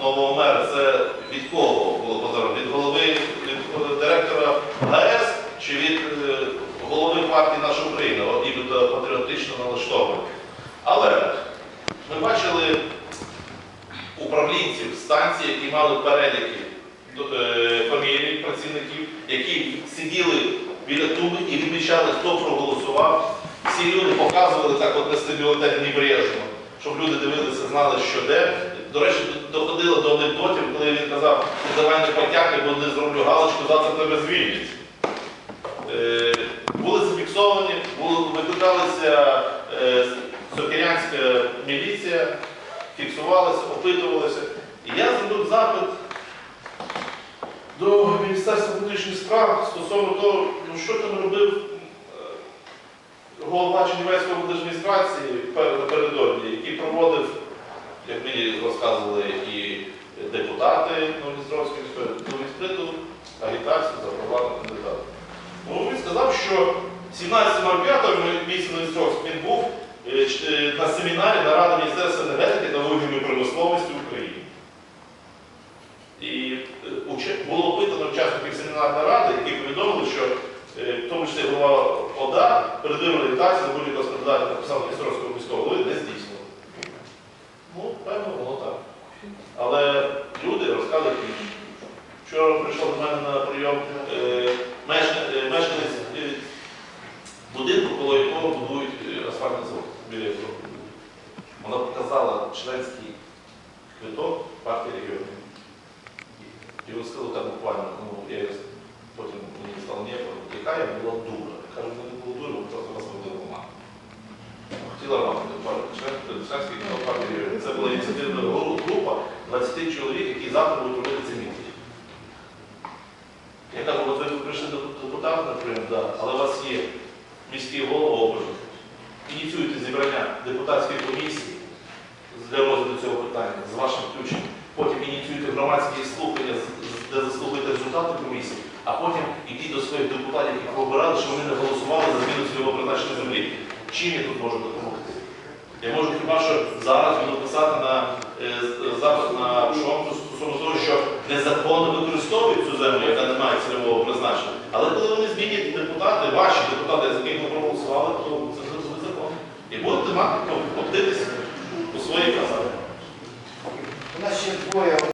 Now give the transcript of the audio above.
нового мера це від кого було позором? Від голови від директора ГАЕС чи від е, голови партії наша Україна, от нібито патріотично налаштований. Але ми бачили управлінців станції, які мали переліки е, фамілій працівників, які сиділи біля туби і відмічали, хто проголосував. Всі люди показували так, от нести бюлетень небрежно, щоб люди дивилися, знали, що де. До речі, доходило до анекдотів, коли він казав, ти давай не потягни, бо не зроблю галочку, завтра тебе звільнять. Е, були зафіксовані, були, викликалися е, Сокирянська міліція, фіксувалися, опитувалися. І я зробив запит до Міністерства внутрішніх справ стосовно того, ну, що там робив е, голова Чернівецької облдержадміністрації розказували і депутати Новодністровської міської агітацію за провладного кандидата. Він сказав, що 17.05 місяць Новодністровськ він був е, е, на семінарі наради Міністерства енергетики та вугільної промисловості України. І е, було опитано учасників семінарної ради, які повідомили, що в тому числі голова ОДА передвиборну агітацію за будь-якого з кандидатів Міністерського міського голови не здійснював. Ну, певно, воно так. Але люди розказують інше. Вчора прийшов до мене на прийом е, е, мешканець е, будинку, коло якого будують асфальтний завод біля якого. Вона показала членський квиток партії регіонів. І сказав так буквально, ну, я потім мені стало ніяко, яка я була дура. Я кажу, ну не було дура, бо просто вас водила мама. Хотіла мати член членський квиток партії регіонів. Це була ініціативна група 20 чоловік, які завтра будуть робити ці мітинги. Я кажу, от ви прийшли до депутата, наприклад, да, але у вас є міський голова округу. Ініціюйте зібрання депутатської комісії для розгляду цього питання з вашим включенням. Потім ініціюйте громадські слухання, де заслухаєте результати комісії, а потім йдіть до своїх депутатів, ви обирали, що вони не голосували за зміну цільового призначення землі. Чим я тут можу допомогти? Я можу хіба що зараз в Е, запит на пшонку стосовно того, що незаконно використовують цю землю, яка не має цільового призначення. Але коли вони змінять депутати, ваші депутати, з яких ви проголосували, то це не буде закон. І будете мати ну, коптитися по своїй казати. У нас ще двоє.